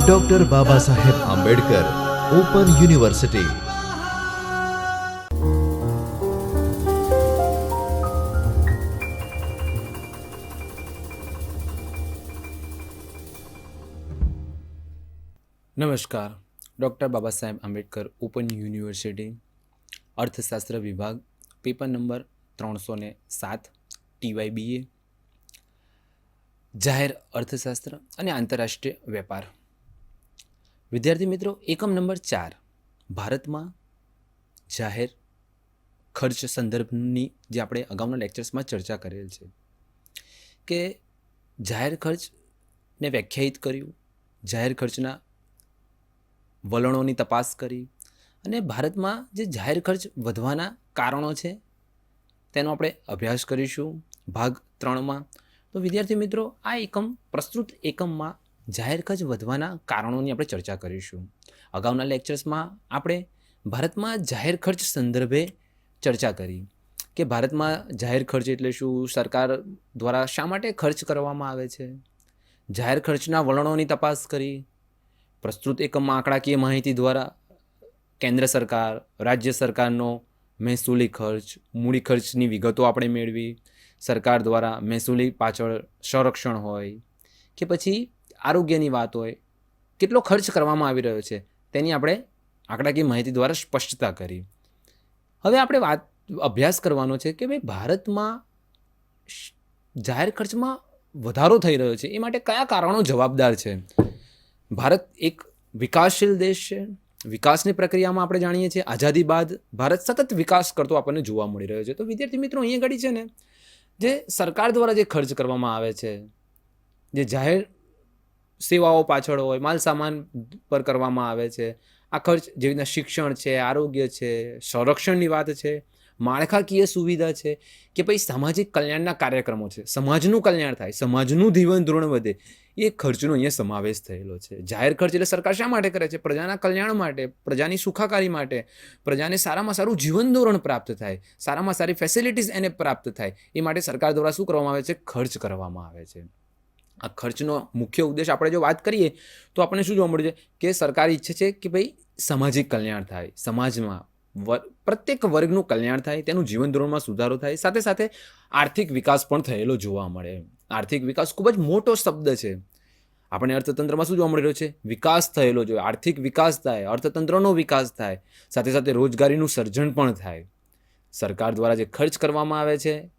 Doctor Baba Saheb Ambedkar open university નમસ્કાર doctor Baba Saheb Ambedkar open university અર્થશાસ્ત્ર વિભાગ પેપર નંબર ત્રણસો ને સાત ટીવાય બી એ જાહેર અર્થશાસ્ત્ર અને આંતરરાષ્ટ્રીય વેપાર. વિદ્યાર્થી મિત્રો, એકમ નંબર ચાર, ભારતમાં જાહેર ખર્ચ સંદર્ભની જે આપણે અગાઉના લેક્ચર્સમાં ચર્ચા કરેલ છે કે જાહેર ખર્ચને વ્યાખ્યાયિત કર્યું, જાહેર ખર્ચના વલણોની તપાસ કરી અને ભારતમાં જે જાહેર ખર્ચ વધવાના કારણો છે તેનો આપણે અભ્યાસ કરીશું. ભાગ ત્રણમાં તો વિદ્યાર્થી મિત્રો, આ એકમ, પ્રસ્તુત એકમમાં જાહેર ખર્ચ વધવાના કારણોની આપણે ચર્ચા કરીશું. અગાઉના લેક્ચર્સમાં આપણે ભારતમાં જાહેર ખર્ચ સંદર્ભે ચર્ચા કરી કે ભારતમાં જાહેર ખર્ચ એટલે શું? સરકાર દ્વારા શા માટે ખર્ચ કરવામાં આવે છે? જાહેર ખર્ચના વલણોની તપાસ કરી. પ્રસ્તુત એકમમાં આંકડાકીય માહિતી દ્વારા કેન્દ્ર સરકાર, રાજ્ય સરકારનો મહેસૂલી ખર્ચ, મૂડી ખર્ચની વિગતો આપણે મેળવી. સરકાર દ્વારા મહેસૂલી પાછળ સંરક્ષણ હોય કે પછી આરોગ્યની વાત હોય, કેટલો ખર્ચ કરવામાં આવી રહ્યો છે, તેની આપણે આંકડાકીય માહિતી દ્વારા સ્પષ્ટતા કરી. હવે આપણે વાત, અભ્યાસ કરવાનો છે કે ભાઈ ભારતમાં જાહેર ખર્ચમાં વધારો થઈ રહ્યો છે, એ માટે કયા કારણો જવાબદાર છે? ભારત એક વિકાસશીલ દેશ છે, વિકાસની પ્રક્રિયામાં આપણે જાણીએ છીએ આઝાદી બાદ ભારત સતત વિકાસ કરતો આપણને જોવા મળી રહ્યો છે. તો વિદ્યાર્થી મિત્રો, અહીંયા ઘડી છે ને જે સરકાર દ્વારા જે ખર્ચ કરવામાં આવે છે, જે જાહેર સેવાઓ પાછળ હોય, માલ સામાન પર કરવામાં આવે છે, આ ખર્ચ જેવી રીતના શિક્ષણ છે, આરોગ્ય છે, સંરક્ષણની વાત છે, માળખાકીય સુવિધા છે કે પછી સામાજિક કલ્યાણના કાર્યક્રમો છે. સમાજનું કલ્યાણ થાય, સમાજનું જીવન ધોરણ વધે એ ખર્ચનો અહીંયા સમાવેશ થયેલો છે. જાહેર ખર્ચ એટલે સરકાર શા માટે કરે છે? પ્રજાના કલ્યાણ માટે, પ્રજાની સુખાકારી માટે. પ્રજાને સારામાં સારું જીવન ધોરણ પ્રાપ્ત થાય. સારામાં સારી ફેસિલિટીઝ એને પ્રાપ્ત થાય. એ માટે સરકાર દ્વારા શું કરવામાં આવે છે? ખર્ચ કરવામાં આવે છે. આ ખર્ચનો મુખ્ય ઉદ્દેશ આપણે જો વાત કરીએ, તો આપણને શું જોવા મળે છે? કે સરકાર ઈચ્છે છે કે ભાઈ સામાજિક કલ્યાણ થાય. સમાજમાં પ્રત્યેક વર્ગનું કલ્યાણ થાય, તેનું જીવન ધોરણમાં સુધારો થાય. સાથે સાથે આર્થિક વિકાસ પણ થયેલો જોવા મળે. આર્થિક વિકાસ ખૂબ જ મોટો શબ્દ છે. આપણે અર્થતંત્રમાં શું જોવા મળી રહ્યો છે? વિકાસ થયેલો જોઈએ. આર્થિક વિકાસ થાય, અર્થતંત્રનો વિકાસ થાય. સાથે સાથે રોજગારીનું સર્જન પણ થાય. સરકાર દ્વારા જે ખર્ચ કરવામાં આવે છે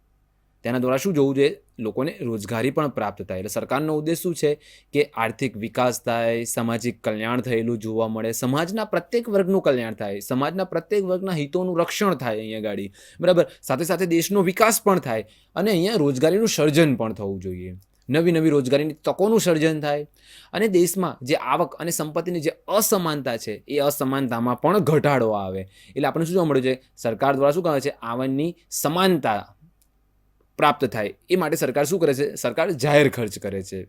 તેના દ્વારા શું જોવું જોઈએ? લોકોને રોજગારી પણ પ્રાપ્ત થાય. એટલે સરકારનો ઉદ્દેશ શું છે? કે આર્થિક વિકાસ થાય, સામાજિક કલ્યાણ થયેલું જોવા મળે. સમાજના પ્રત્યેક વર્ગનું કલ્યાણ થાય. સમાજના પ્રત્યેક વર્ગના હિતોનું રક્ષણ થાય અહીંયા ગાડી. બરાબર? સાથે સાથે દેશનો વિકાસ પણ થાય. અને અહીંયા રોજગારીનું સર્જન પણ થવું જોઈએ. નવી નવી રોજગારીની તકોનું સર્જન થાય. અને દેશમાં જે આવક અને સંપત્તિની જે અસમાનતા છે, એ અસમાનતામાં પણ ઘટાડો આવે. એટલે આપણે શું જોવા મળ્યું છે? સરકાર દ્વારા શું કહે છે? આવકની સમાનતા પ્રાપ્ત થાય. એ માટે સરકાર શું કરે છે? સરકાર જાહેર ખર્ચ કરે છે.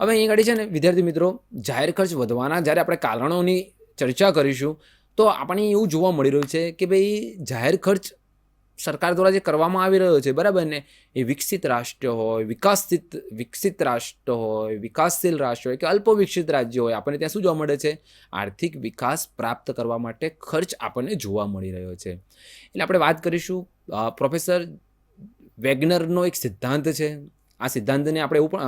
હવે અહીં આગળ છે ને, વિદ્યાર્થી મિત્રો, જાહેર ખર્ચ વધવાના જ્યારે આપણે કારણોની ચર્ચા કરીશું, તો આપણને એવું જોવા મળી રહ્યું છે કે ભાઈ, જાહેર ખર્ચ સરકાર દ્વારા જે કરવામાં આવી રહ્યો છે, બરાબર ને? એ વિકસિત રાષ્ટ્ર હોય, વિકાસિત, વિકસિત રાષ્ટ્ર હોય, વિકાસશીલ રાષ્ટ્ર હોય કે અલ્પ વિકસિત રાજ્ય હોય, આપણને ત્યાં શું જોવા મળે છે? આર્થિક વિકાસ પ્રાપ્ત કરવા માટે ખર્ચ આપણને જોવા મળી રહ્યો છે. એટલે આપણે વાત કરીશું પ્રોફેસર વેગનરનો એક સિદ્ધાંત છે. આ સિદ્ધાંતને આપણે એવું પણ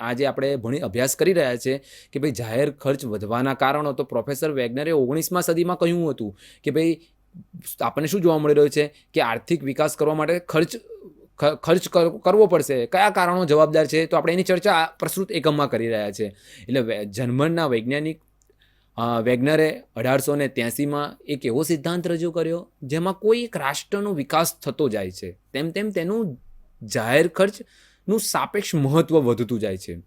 આજે આપણે ભણી, અભ્યાસ કરી રહ્યા છે કે ભાઈ જાહેર ખર્ચ વધવાના કારણો, તો પ્રોફેસર વેગનરે ઓગણીસમાં સદીમાં કહ્યું હતું કે ભાઈ, આપણને શું જોવા મળી રહ્યું છે? કે આર્થિક વિકાસ કરવા માટે ખર્ચ ખર્ચ કર- કરવો પડશે. કયા કારણો જવાબદાર છે? તો આપણે એની ચર્ચા પ્રસ્તુત એકમમાં કરી રહ્યા છે. એટલે જર્મનના વૈજ્ઞાનિક વેગનરે અઢારસો ને ત્યાસીમાં એક એવો સિદ્ધાંત રજૂ કર્યો, જેમાં કોઈ એક રાષ્ટ્રનો વિકાસ થતો જાય છે. તેમ તેમ તેનું જાહેર ખર્ચનું સાપેક્ષ મહત્ત્વ વધતું જાય છે.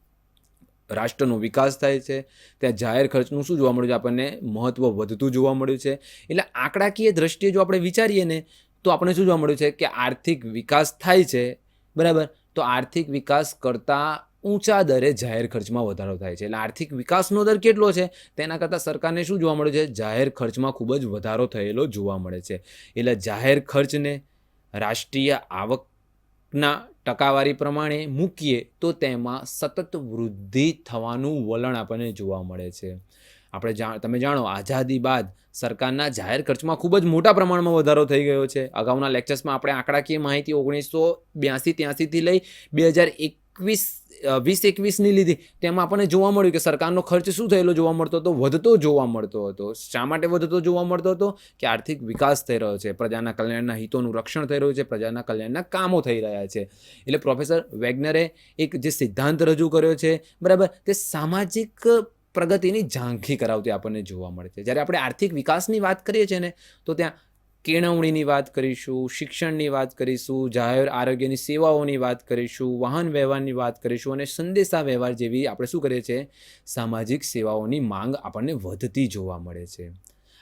રાષ્ટ્રનો વિકાસ થાય છે, ત્યાં જાહેર ખર્ચનું શું જોવા મળ્યું છે? આપણને મહત્ત્વ વધતું જોવા મળ્યું છે. એટલે આંકડાકીય દ્રષ્ટિએ જો આપણે વિચારીએ ને, તો આપણે શું જોવા મળ્યું છે? કે આર્થિક વિકાસ થાય છે, બરાબર? તો આર્થિક વિકાસ કરતાં ઊંચા દરે જાહેર ખર્ચમાં વધારો થાય છે. એટલે આર્થિક વિકાસનો દર કેટલો છે? તેના કરતાં સરકારને શું જોવા મળે છે? જાહેર ખર્ચમાં ખૂબ જ વધારો થયેલો જોવા મળે છે. એટલે જાહેર ખર્ચને રાષ્ટ્રીય આવકના ટકાવારી પ્રમાણે મૂકીએ તો તેમાં સતત વૃદ્ધિ થવાનું વલણ આપણને જોવા મળે છે. આપણે જાણ, તમે જાણો, આઝાદી બાદ સરકારના જાહેર ખર્ચમાં ખૂબ જ મોટા પ્રમાણમાં વધારો થઈ ગયો છે. અગાઉના લેક્ચર્સમાં આપણે આંકડાકીય માહિતી ઓગણીસો બ્યાસી ત્યાસીથી લઈ બે હજાર એકવીસ વીસ એકવીસની લીધી. તેમાં આપણને જોવા મળ્યું કે સરકારનો ખર્ચ શું થયેલો જોવા મળતો હતો? વધતો જોવા મળતો હતો. શા માટે વધતો જોવા મળતો હતો? કે આર્થિક વિકાસ થઈ રહ્યો છે, પ્રજાના કલ્યાણના હિતોનું રક્ષણ થઈ રહ્યું છે, પ્રજાના કલ્યાણના કામો થઈ રહ્યા છે. એટલે પ્રોફેસર વેગનરે એક જે સિદ્ધાંત રજૂ કર્યો છે, બરાબર, તે સામાજિક પ્રગતિની ઝાંખી કરાવતી આપણને જોવા મળે છે. જ્યારે આપણે આર્થિક વિકાસની વાત કરીએ છીએ ને, તો ત્યાં કેળવણીની વાત કરીશું, શિક્ષણની વાત કરીશું, જાહેર આરોગ્યની સેવાઓની વાત કરીશું, વાહન વ્યવહારની વાત કરીશું અને સંદેશા વ્યવહાર જેવી આપણે શું કરીએ છીએ? સામાજિક સેવાઓની માંગ આપણને વધતી જોવા મળે છે.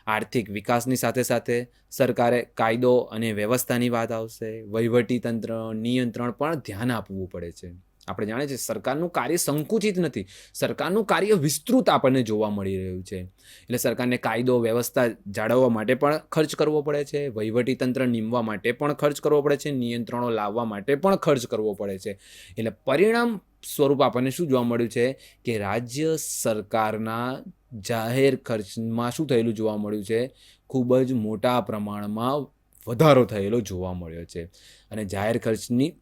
આર્થિક વિકાસની સાથે સાથે સરકારે કાયદો અને વ્યવસ્થાની વાત આવશે, વહીવટી તંત્ર નિયંત્રણ પણ ધ્યાન આપવું પડે છે. આપણે જાણીએ છીએ સરકારનું કાર્ય સંકુચિત નથી. સરકારનું કાર્ય વિસ્તૃત આપણને જોવા મળી રહ્યું છે. એટલે સરકારને કાયદો, વ્યવસ્થા જાળવવા માટે પણ ખર્ચ કરવો પડે છે. વહીવટી તંત્ર નીમવા માટે પણ ખર્ચ કરવો પડે છે. નિયંત્રણો લાવવા માટે પણ ખર્ચ કરવો પડે છે. એટલે પરિણામ સ્વરૂપ આપણને શું જોવા મળ્યું છે? કે રાજ્ય સરકારના જાહેર ખર્ચમાં શું થયેલું જોવા મળ્યું છે? ખૂબ જ મોટા પ્રમાણમાં વધારો થયેલો જોવા મળ્યો છે. અને જાહેર ખર્ચની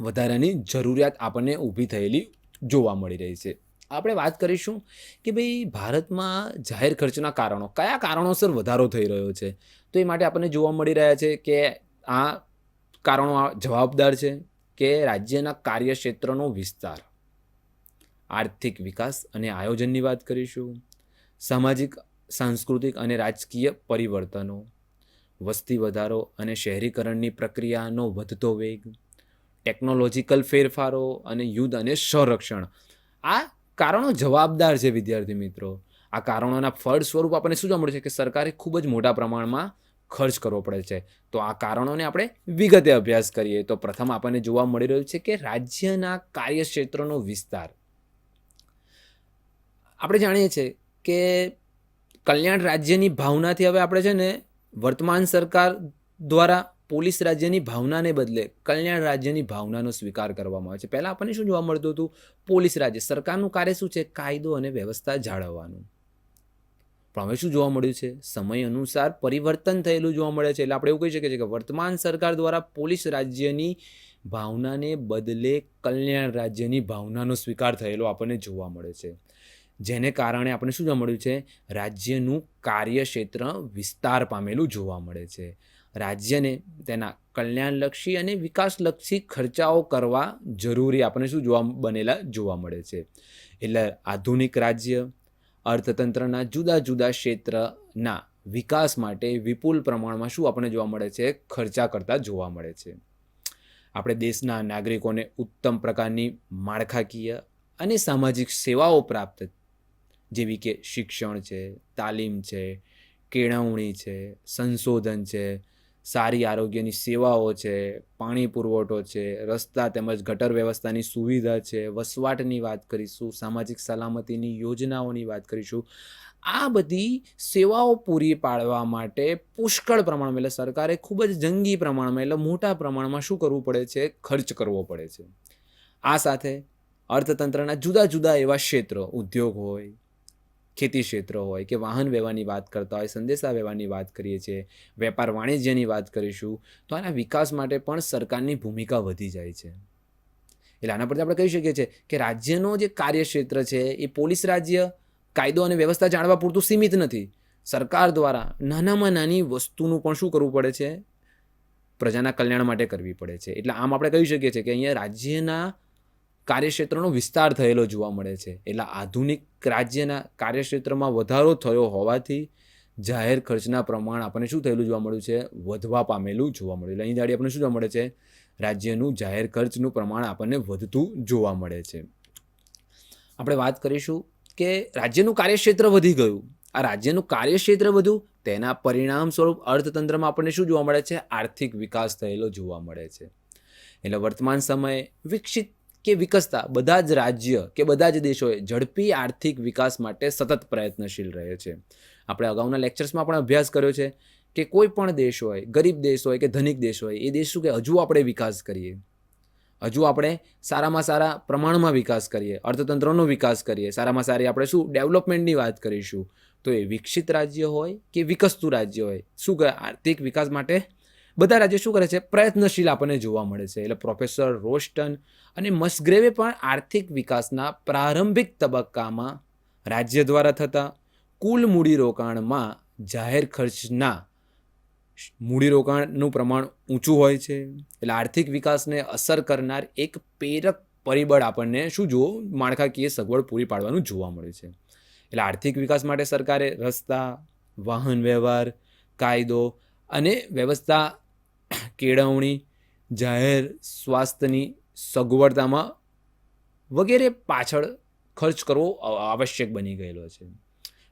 વધારાની જરૂરિયાત આપણને ઊભી થયેલી જોવા મળી રહી છે. આપણે વાત કરીશું કે ભાઈ ભારતમાં જાહેર ખર્ચના કારણો, કયા કારણોસર વધારો થઈ રહ્યો છે? તો એ માટે આપણને જોવા મળી રહ્યા છે કે આ કારણો જવાબદાર છે કે રાજ્યના કાર્યક્ષેત્રનો વિસ્તાર, આર્થિક વિકાસ અને આયોજનની વાત કરીશું, સામાજિક, સાંસ્કૃતિક અને રાજકીય પરિવર્તનો, વસ્તી વધારો અને શહેરીકરણની પ્રક્રિયાનો વધતો વેગ ટેકનોલોજીકલ ફેરફારો અને યુદ્ધ અને સંરક્ષણ. આ કારણો જવાબદાર છે, વિદ્યાર્થી મિત્રો. આ કારણોના ફળ સ્વરૂપ આપણને શું જોવા છે કે સરકારે ખૂબ જ મોટા પ્રમાણમાં ખર્ચ કરવો પડે છે. તો આ કારણોને આપણે વિગતે અભ્યાસ કરીએ. તો પ્રથમ આપણને જોવા મળી રહ્યું છે કે રાજ્યના કાર્યક્ષેત્રનો વિસ્તાર. આપણે જાણીએ છીએ કે કલ્યાણ રાજ્યની ભાવનાથી હવે આપણે છે ને વર્તમાન સરકાર દ્વારા પોલીસ રાજ્યની ભાવનાને બદલે કલ્યાણ રાજ્યની ભાવનાનો સ્વીકાર કરવામાં આવે છે. પહેલાં આપણને શું જોવા મળતું હતું? પોલીસ રાજ્ય, સરકારનું કાર્ય શું છે? કાયદો અને વ્યવસ્થા જાળવવાનું. પણ હવે શું જોવા મળ્યું છે? સમય અનુસાર પરિવર્તન થયેલું જોવા મળે છે. એટલે આપણે એવું કહી શકીએ કે વર્તમાન સરકાર દ્વારા પોલીસ રાજ્યની ભાવનાને બદલે કલ્યાણ રાજ્યની ભાવનાનો સ્વીકાર થયેલો આપણને જોવા મળે છે. જેને કારણે આપણે શું જોવા મળ્યું છે? રાજ્યનું કાર્યક્ષેત્ર વિસ્તાર પામેલું જોવા મળે છે. રાજ્યને તેના કલ્યાણલક્ષી અને વિકાસલક્ષી ખર્ચાઓ કરવા જરૂરી આપણને શું જોવા બનેલા જોવા મળે છે. એટલે આધુનિક રાજ્ય, અર્થતંત્રના જુદા જુદા ક્ષેત્રના વિકાસ માટે વિપુલ પ્રમાણમાં શું આપણને જોવા મળે છે? ખર્ચા કરતા જોવા મળે છે. આપણે દેશના નાગરિકોને ઉત્તમ પ્રકારની માળખાકીય અને સામાજિક સેવાઓ પ્રાપ્ત, જેવી કે શિક્ષણ છે, તાલીમ છે, કેળવણી છે, સંશોધન છે સારી આરોગ્યની સેવાઓ છે, પાણી પુરવઠો છે, રસ્તા તેમજ ગટર વ્યવસ્થાની સુવિધા છે, વસવાટની વાત કરીશું, સામાજિક સલામતીની યોજનાઓની વાત કરીશું. આ બધી સેવાઓ પૂરી પાડવા માટે પુષ્કળ પ્રમાણમાં, એટલે સરકારે ખૂબ જ જંગી પ્રમાણમાં, એટલે મોટા પ્રમાણમાં શું કરવું પડે છે? ખર્ચ કરવો પડે છે. આ સાથે અર્થતંત્રના જુદા જુદા એવા ક્ષેત્રો, ઉદ્યોગ હોય ખેતી ક્ષેત્ર હોય કે વાહન વ્યવહારની વાત કરતા હોય, સંદેશા વ્યવહારની વાત કરીએ છીએ, વેપાર વાણિજ્યની વાત કરીશું, તો આના વિકાસ માટે પણ સરકારની ભૂમિકા વધી જાય છે. એટલે આના પરથી આપણે કહી શકીએ છીએ કે રાજ્યનો જે કાર્યક્ષેત્ર છે, એ પોલીસ રાજ્ય, કાયદો અને વ્યવસ્થા જાણવા પૂરતું સીમિત નથી. સરકાર દ્વારા નાનામાં નાની વસ્તુનું પણ શું કરવું પડે છે? પ્રજાના કલ્યાણ માટે કરવી પડે છે. એટલે આમ આપણે કહી શકીએ છીએ કે અહીંયા રાજ્યના કાર્યક્ષેત્રનો વિસ્તાર થયેલો જોવા મળે છે. એટલે આધુનિક રાજ્યના કાર્યક્ષેત્રમાં વધારો થયો હોવાથી જાહેર ખર્ચના પ્રમાણ આપણને શું થયેલું જોવા મળ્યું છે? વધવા પામેલું જોવા મળ્યું. એટલે અહીં દાડી આપણને શું જોવા મળે છે? રાજ્યનું જાહેર ખર્ચનું પ્રમાણ આપણને વધતું જોવા મળે છે. આપણે વાત કરીશું કે રાજ્યનું કાર્યક્ષેત્ર વધી ગયું. આ રાજ્યનું કાર્યક્ષેત્ર વધ્યું, તેના પરિણામ સ્વરૂપ અર્થતંત્રમાં આપણને શું જોવા મળે છે? આર્થિક વિકાસ થયેલો જોવા મળે છે. એટલે વર્તમાન સમયે વિકસિત કે વિકસતા? બધા જ રાજ્ય કે બધા જ દેશોએ ઝડપી આર્થિક વિકાસ માટે સતત પ્રયત્નશીલ રહે છે. આપણે અગાઉના લેક્ચર્સમાં પણ અભ્યાસ કર્યો છે કે કોઈ પણ દેશ હોય, ગરીબ દેશ હોય કે ધનિક દેશ હોય, એ દેશ શું કે હજુ આપણે વિકાસ કરીએ. હજુ આપણે સારામાં સારા પ્રમાણમાં વિકાસ કરીએ, અર્થતંત્રનો વિકાસ કરીએ, સારામાં સારી આપણે શું ડેવલપમેન્ટની વાત કરીશું. તો એ વિકસિત રાજ્ય હોય કે વિકસતું રાજ્ય હોય? શું આર્થિક વિકાસ માટે બધા રાજ્યો શું કરે છે? પ્રયત્નશીલ આપણને જોવા મળે છે. એટલે પ્રોફેસર રોસ્ટન અને મસ્ગ્રેવે પણ આર્થિક વિકાસના પ્રારંભિક તબક્કામાં રાજ્ય દ્વારા થતા કુલ મૂડીરોકાણમાં જાહેર ખર્ચના મૂડીરોકાણનું પ્રમાણ ઊંચું હોય છે. એટલે આર્થિક વિકાસને અસર કરનાર એક પ્રેરક પરિબળ આપણને શું જુઓ? માળખાકીય સગવડ પૂરી પાડવાનું જોવા મળે છે. એટલે આર્થિક વિકાસ માટે સરકારે રસ્તા, વાહન વ્યવહાર, કાયદો અને વ્યવસ્થા કેળવણી, જાહેર સ્વાસ્થ્યની સગવડતામાં વગેરે પાછળ ખર્ચ કરવો આવશ્યક બની ગયેલો છે.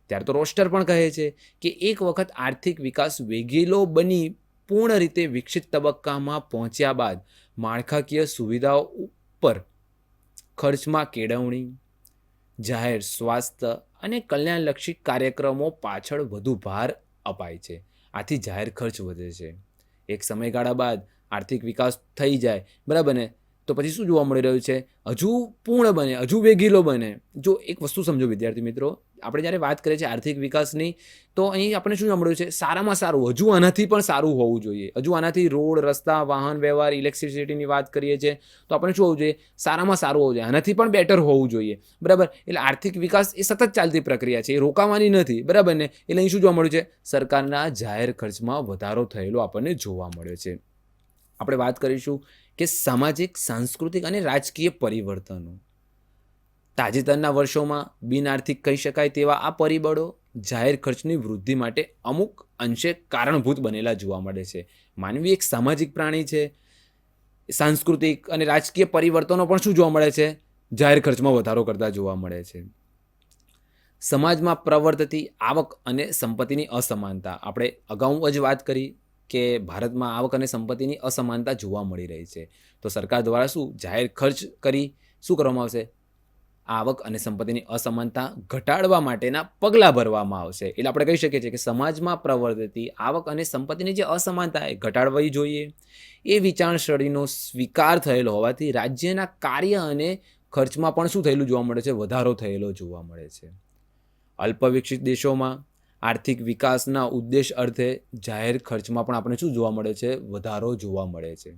ત્યારે તો રોસ્ટર પણ કહે છે કે એક વખત આર્થિક વિકાસ વેગીલો બની પૂર્ણ રીતે વિકસિત તબક્કામાં પહોંચ્યા બાદ માળખાકીય સુવિધાઓ ઉપર ખર્ચમાં કેળવણી, જાહેર સ્વાસ્થ્ય અને કલ્યાણલક્ષી કાર્યક્રમો પાછળ વધુ ભાર અપાય છે. આથી જાહેર ખર્ચ વધે છે. એક સમયગાળા બાદ આર્થિક વિકાસ થઈ જાય. બરાબર ને? તો પછી શું જોવા મળી રહ્યું છે? હજુ પૂર્ણ બને, હજુ વેગીલો બને. જો એક વસ્તુ સમજો વિદ્યાર્થી મિત્રો, આપણે જ્યારે વાત કરીએ છીએ આર્થિક વિકાસની, તો અહીં આપણે શું સાંભળ્યું છે? સારામાં સારું, હજુ આનાથી પણ સારું હોવું જોઈએ. હજુ આનાથી રોડ, રસ્તા, વાહન, વ્યવહાર, ઇલેક્ટ્રિસિટીની વાત કરીએ છીએ, તો આપણે શું હોવું જોઈએ? સારામાં સારું હોવું જોઈએ. આનાથી પણ બેટર હોવું જોઈએ. બરાબર? એટલે આર્થિક વિકાસ એ સતત ચાલતી પ્રક્રિયા છે, એ રોકાવાની નથી. બરાબર ને? એટલે અહીં શું જોવા મળ્યું છે? સરકારના જાહેર ખર્ચમાં વધારો થયેલો આપણને જોવા મળ્યો છે. આપણે વાત કરીશું કે સામાજિક, સાંસ્કૃતિક અને રાજકીય પરિવર્તનો. તાજેતરના વર્ષોમાં બિન આર્થિક કહી શકાય તેવા આ પરિબળો જાહેર ખર્ચની વૃદ્ધિ માટે અમુક અંશે કારણભૂત બનેલા જોવા મળે છે. માનવી એક સામાજિક પ્રાણી છે. સાંસ્કૃતિક અને રાજકીય પરિવર્તનો પણ શું જોવા મળે છે? જાહેર ખર્ચમાં વધારો કરતા જોવા મળે છે. સમાજમાં પ્રવર્તતી આવક અને સંપત્તિની અસમાનતા. આપણે અગાઉ જ વાત કરી કે ભારતમાં આવક અને સંપત્તિની અસમાનતા જોવા મળી રહી છે. તો સરકાર દ્વારા શું જાહેર ખર્ચ કરી શું કરવામાં આવશે? આવક અને સંપત્તિની અસમાનતા ઘટાડવા માટેના પગલાં ભરવામાં આવશે. એટલે આપણે કહી શકીએ છીએ કે સમાજમાં પ્રવર્તતી આવક અને સંપત્તિની જે અસમાનતા એ ઘટાડવી જોઈએ. એ વિચારસરણીનો સ્વીકાર થયેલો હોવાથી રાજ્યના કાર્ય અને ખર્ચમાં પણ શું થયેલું જોવા મળે છે? વધારો થયેલો જોવા મળે છે. અલ્પવિકસિત દેશોમાં આર્થિક વિકાસના ઉદ્દેશ અર્થે જાહેર ખર્ચમાં પણ આપણે શું જોવા મળે છે? વધારો જોવા મળે છે.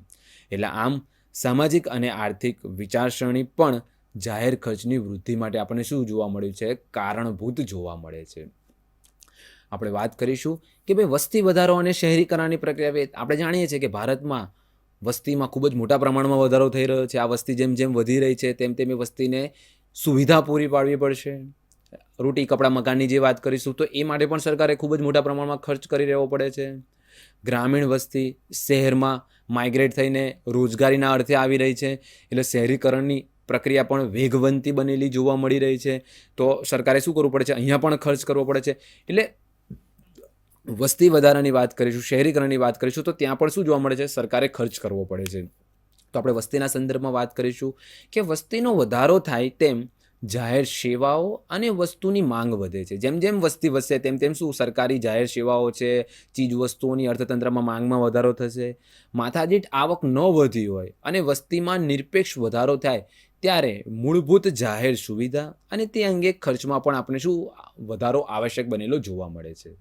એટલે આમ સામાજિક અને આર્થિક વિચારસરણી પણ જાહેર ખર્ચની વૃદ્ધિ માટે આપણને શું જોવા મળ્યું છે? કારણભૂત જોવા મળે છે. આપણે વાત કરીશું કે ભાઈ વસ્તી વધારો અને શહેરીકરણની પ્રક્રિયા આપણે જાણીએ છીએ કે ભારતમાં વસ્તીમાં ખૂબ જ મોટા પ્રમાણમાં વધારો થઈ રહ્યો છે. આ વસ્તી જેમ જેમ વધી રહી છે, તેમ તેમ એ વસ્તીને સુવિધા પૂરી પાડવી પડશે. રોટી, કપડાં, મકાનની જે વાત કરીશું, તો એ માટે પણ સરકારે ખૂબ જ મોટા પ્રમાણમાં ખર્ચ કરી રહેવો પડે છે. ગ્રામીણ વસ્તી શહેરમાં માઇગ્રેટ થઈને રોજગારીના અર્થે આવી રહી છે. એટલે શહેરીકરણની પ્રક્રિયા પણ વેગવંતી બનેલી જોવા મળી રહી છે. તો સરકારે શું કરવું પડે છે? અહીંયા પણ ખર્ચ કરવો પડે છે. એટલે વસ્તી વધારાની વાત કરીશું, શહેરીકરણની વાત કરીશું, તો ત્યાં પણ શું જોવા મળે છે? સરકારે ખર્ચ કરવો પડે છે. તો આપણે વસ્તીના સંદર્ભમાં વાત કરીશું કે વસ્તીનો વધારો થાય તેમ જાહેર સેવાઓ અને વસ્તુની માંગ વધે છે. જેમ જેમ વસ્તી વધશે, તેમ તેમ શું સરકારી જાહેર સેવાઓ છે ચીજ વસ્તુઓની અર્થતંત્રમાં માંગમાં વધારો થશે. માથાદીઠ આવક ન વધી હોય અને વસ્તીમાં નિરપેક્ષ વધારો થાય, ત્યારે મૂળભૂત જાહેર સુવિધા અને તે અંગે ખર્ચમાં પણ આપણે શું વધારો આવશ્યક બનેલો જોવા મળે છે.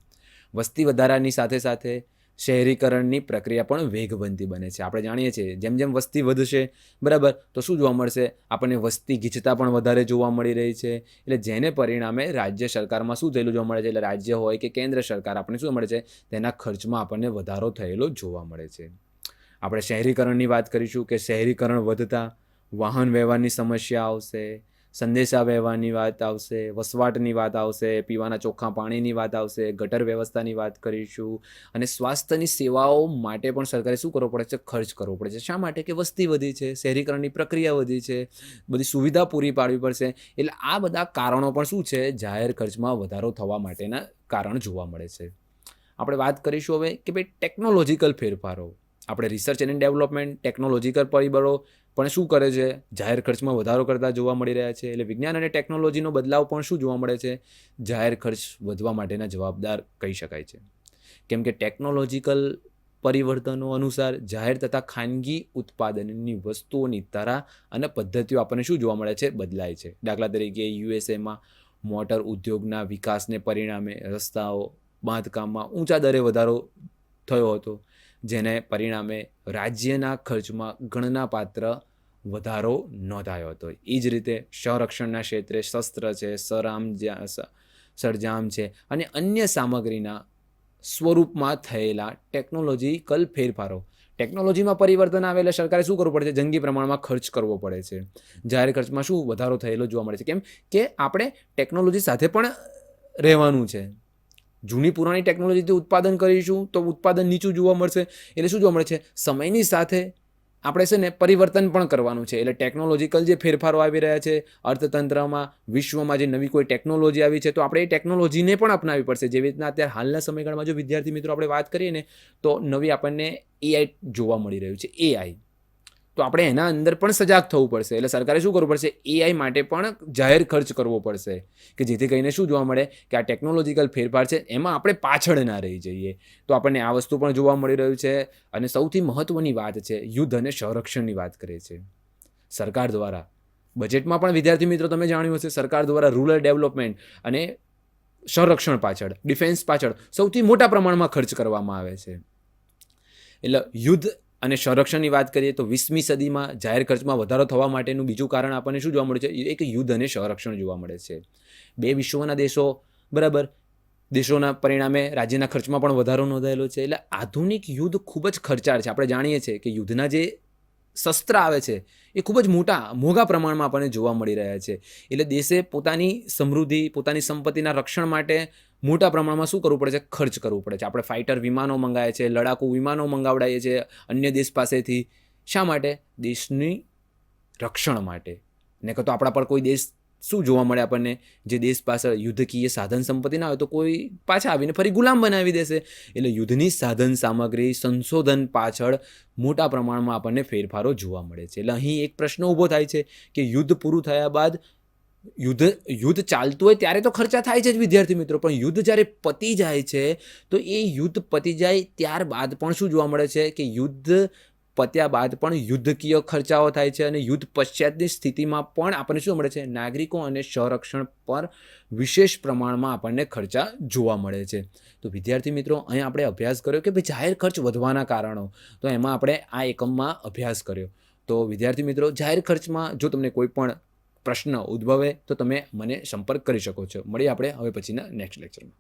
વસ્તી વધારાની સાથે સાથે શહેરીકરણની પ્રક્રિયા પણ વેગવંતી બને છે. આપણે જાણીએ છીએ, જેમ જેમ વસ્તી વધશે, બરાબર, તો શું જોવા મળશે? આપણને વસ્તી ગીચતા પણ વધારે જોવા મળી રહી છે. એટલે જેને પરિણામે રાજ્ય સરકારમાં શું થયેલું જોવા મળે છે? એટલે રાજ્ય હોય કે કેન્દ્ર સરકાર, આપણને શું મળે છે? તેના ખર્ચમાં આપણને વધારો થયેલો જોવા મળે છે. આપણે શહેરીકરણની વાત કરીશું કે શહેરીકરણ વધતા, વાહન વ્યવહારની સમસ્યા આવશે સંદેશા વ્યવહારની વાત આવશે, વસવાટની વાત આવશે, પીવાના ચોખ્ખા પાણીની વાત આવશે, ગટર વ્યવસ્થાની વાત કરીશું અને સ્વાસ્થ્યની સેવાઓ માટે પણ સરકારે શું કરવો પડે છે? ખર્ચ કરવો પડે છે. શા માટે? કે વસ્તી વધી છે, શહેરીકરણની પ્રક્રિયા વધી છે, બધી સુવિધા પૂરી પાડવી પડશે. એટલે આ બધા કારણો પણ શું છે? જાહેર ખર્ચમાં વધારો થવા માટેના કારણ જોવા મળે છે. આપણે વાત કરીશું હવે કે ભાઈ ટેકનોલોજીકલ ફેરફારો. આપણે રિસર્ચ એન્ડ ડેવલપમેન્ટ ટેકનોલોજીકલ પરિબળો, પણ શું કરે છે? જાહેર ખર્ચમાં વધારો કરતા જોવા મળી રહ્યા છે. એટલે વિજ્ઞાન અને ટેકનોલોજીનો બદલાવ પણ શું જોવા મળે છે? જાહેર ખર્ચ વધવા માટેના જવાબદાર કહી શકાય છે. કેમ કે ટેકનોલોજીકલ પરિવર્તનો અનુસાર જાહેર તથા ખાનગી ઉત્પાદનની વસ્તુઓની તરા અને પદ્ધતિઓ આપણને શું જોવા મળે છે? બદલાય છે. દાખલા તરીકે યુએસએમાં મોટર ઉદ્યોગના વિકાસને પરિણામે રસ્તાઓ, બાંધકામમાં ઊંચા દરે વધારો થયો હતો. જેને પરિણામે રાજ્યના ખર્ચમાં ગણનાપાત્ર વધારો નોંધાયો હતો. એ જ રીતે સંરક્ષણના ક્ષેત્રે શસ્ત્ર છે, સરામ સરજામ છે અને અન્ય સામગ્રીના સ્વરૂપમાં થયેલા ટેકનોલોજીકલ ફેરફારો. ટેકનોલોજીમાં પરિવર્તન આવે એટલે સરકારે શું કરવું પડે છે? જંગી પ્રમાણમાં ખર્ચ કરવો પડે છે. જાહેર ખર્ચમાં શું વધારો થયેલો જોવા મળે છે? કેમ કે આપણે ટેકનોલોજી સાથે પણ રહેવાનું છે. જૂની પુરાણી ટેકનોલોજીથી ઉત્પાદન કરીશું તો ઉત્પાદન નીચું જોવા મળશે. એટલે શું જોવા મળે છે? સમયની સાથે આપણે છે ને પરિવર્તન પણ કરવાનું છે. એટલે ટેકનોલોજીકલ જે ફેરફારો આવી રહ્યા છે, અર્થતંત્રમાં, વિશ્વમાં જે નવી કોઈ ટેકનોલોજી આવી છે, તો આપણે એ ટેકનોલોજીને પણ અપનાવવી પડશે. જેવી રીતના અત્યારે હાલના સમયગાળામાં જો વિદ્યાર્થી મિત્રો આપણે વાત કરીએ ને, તો નવી આપણને એઆઈ જોવા મળી રહ્યું છે. એઆઈ તો આપણે એના અંદર પણ સજાગ થવું પડશે. એટલે સરકારે શું કરવું પડશે? એઆઈ માટે પણ જાહેર ખર્ચ કરવો પડશે. કે જેથી કરીને શું જોવા મળે? કે આ ટેકનોલોજીકલ ફેરફાર છે, એમાં આપણે પાછળ ના રહી જઈએ. તો આપણને આ વસ્તુ પણ જોવા મળી રહ્યું છે. અને સૌથી મહત્ત્વની વાત છે, યુદ્ધ અને સંરક્ષણની વાત કરે છે. સરકાર દ્વારા. બજેટમાં પણ વિદ્યાર્થી મિત્રો, તમે જાણ્યું હશે, સરકાર દ્વારા રૂરલ ડેવલપમેન્ટ અને સંરક્ષણ પાછળ, ડિફેન્સ પાછળ સૌથી મોટા પ્રમાણમાં ખર્ચ કરવામાં આવે છે. એટલે યુદ્ધ અને સંરક્ષણની વાત કરીએ તો વીસમી સદીમાં જાહેર ખર્ચમાં વધારો થવા માટેનું બીજું કારણ આપણને શું જોવા મળે છે? એક યુદ્ધ અને સંરક્ષણ જોવા મળે છે. બે વિશ્વના દેશો, બરાબર? દેશોના પરિણામે રાજ્યના ખર્ચમાં પણ વધારો નોંધાયેલો છે. એટલે આધુનિક યુદ્ધ ખૂબ જ ખર્ચાળ છે. આપણે જાણીએ છીએ કે યુદ્ધના જે શસ્ત્ર આવે છે, એ ખૂબ જ મોટા, મોંઘા પ્રમાણમાં આપણને જોવા મળી રહ્યા છે. એટલે દેશે પોતાની સમૃદ્ધિ, પોતાની સંપત્તિના રક્ષણ માટે મોટા પ્રમાણમાં શું કરવું પડે છે? ખર્ચ કરવું પડે છે. આપણે ફાઇટર વિમાનો મંગાવીએ છીએ, લડાકુ વિમાનો મંગાવડાવીએ છીએ, અન્ય દેશ પાસેથી. શા માટે? દેશની રક્ષણ માટે. ને તો આપણા પર કોઈ દેશ શું જોવા મળે આપણને? જે દેશ પાસે યુદ્ધકીય સાધન સંપત્તિ ના હોય તો કોઈ પાછા આવીને ફરી ગુલામ બનાવી દેશે. એટલે યુદ્ધની સાધન સામગ્રી સંશોધન પાછળ મોટા પ્રમાણમાં આપણને ફેરફારો જોવા મળે છે. એટલે અહીં એક પ્રશ્ન ઊભો થાય છે કે યુદ્ધ પૂરું થયા બાદ યુદ્ધ યુદ્ધ ચાલતું હોય ત્યારે તો ખર્ચા થાય છે જ વિદ્યાર્થી મિત્રો. પણ યુદ્ધ જ્યારે પતી જાય છે, તો એ યુદ્ધ પતી જાય ત્યારબાદ પણ શું જોવા મળે છે કે યુદ્ધ પત્યા બાદ પણ યુદ્ધકીય ખર્ચાઓ થાય છે અને યુદ્ધ પશ્ચાતની સ્થિતિમાં પણ આપણને શું મળે છે? નાગરિકો અને સંરક્ષણ પર વિશેષ પ્રમાણમાં આપણને ખર્ચા જોવા મળે છે. તો વિદ્યાર્થી મિત્રો અહીં આપણે અભ્યાસ કર્યો કે ભાઈ જાહેર ખર્ચ વધવાના કારણો. તો એમાં આપણે આ એકમમાં અભ્યાસ કર્યો. તો વિદ્યાર્થી મિત્રો, જાહેર ખર્ચમાં જો તમને કોઈ પણ પ્રશ્ન ઉદ્ભવે તો તમે મને સંપર્ક કરી શકો છો. મળીએ આપણે હવે પછીના નેક્સ્ટ લેક્ચરમાં